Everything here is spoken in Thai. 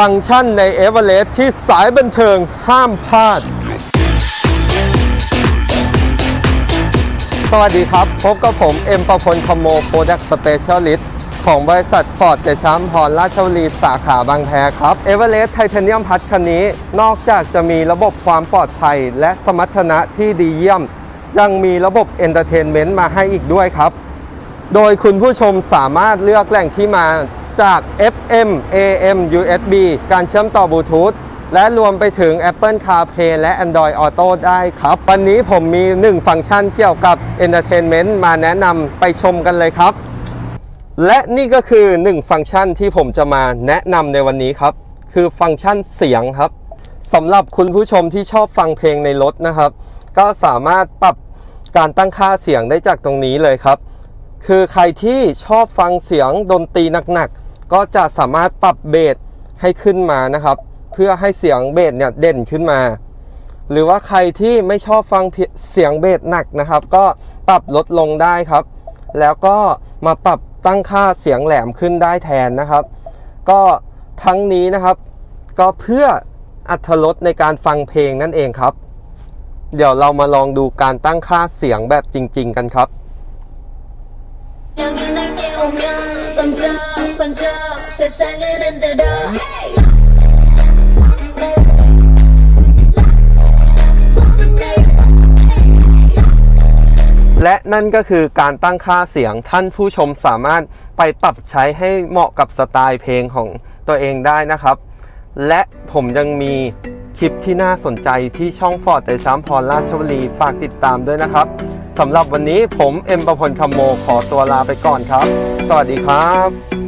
ฟังก์ชันใน e v e r e s t ที่สายบันเทิงห้ามพลาด สวัสดีครับ พบกับผม เอ็มประพลคอมโมโปรดักต์สเปเชียลิสต์ของบริษัทฟอร์ดเดชัมพรราชบุรีสาขาบางแพครับ e v e r e s t ไทเทเนียมพัทคันนี้ นอกจากจะมีระบบความปลอดภัย และสมรรถนะที่ดีเยี่ยม ยังมีระบบเอนเตอร์เทนเมนต์มาให้อีกด้วยครับ โดยคุณผู้ชมสามารถเลือกแหล่งที่มา จาก FM AM USB การเชื่อมต่อบลูทูธและรวมไปถึง Apple CarPlay และ Android Auto ได้ครับ วันนี้ผมมี 1 ฟังก์ชันเกี่ยวกับ Entertainment มาแนะนำไปชมกันเลยครับ และนี่ก็คือ 1 ฟังก์ชันที่ผมจะมาแนะนำในวันนี้ครับ คือฟังก์ชันเสียงครับสำหรับคุณผู้ชมที่ชอบฟังเพลงในรถนะครับ ก็สามารถปรับการตั้งค่าเสียงได้จากตรงนี้เลยครับ คือใครที่ชอบฟังเสียงดนตรีหนักๆ ก็จะสามารถปรับเบสให้ขึ้นมานะครับ เพื่อให้เสียงเบสเนี่ยเด่นขึ้นมา หรือว่าใครที่ไม่ชอบฟังเสียงเบสหนักนะครับ ก็ปรับลดลงได้ครับ แล้วก็มาปรับตั้งค่าเสียงแหลมขึ้นได้แทนนะครับ ก็ทั้งนี้นะครับ ก็เพื่ออัตรสในการฟังเพลงนั่นเองครับ เดี๋ยวเรามาลองดูการตั้งค่าเสียงแบบจริง ๆ กันครับ 여기 내게 오면 번쩍 번쩍 세상을 흔들어 และนั่นก็คือการตั้งค่าเสียงท่านผู้ชมสามารถไปปรับใช้ให้เหมาะกับสไตล์เพลงของตัวเองได้นะครับ และผมยังมีคลิปที่น่าสนใจที่ช่องฟอร์ดแต่ช้ำพรราชบุรีฝากติดตามด้วยนะครับ สำหรับวันนี้ผมเอ็มประพลคำโมขอตัวลาไปก่อนครับ สวัสดีครับ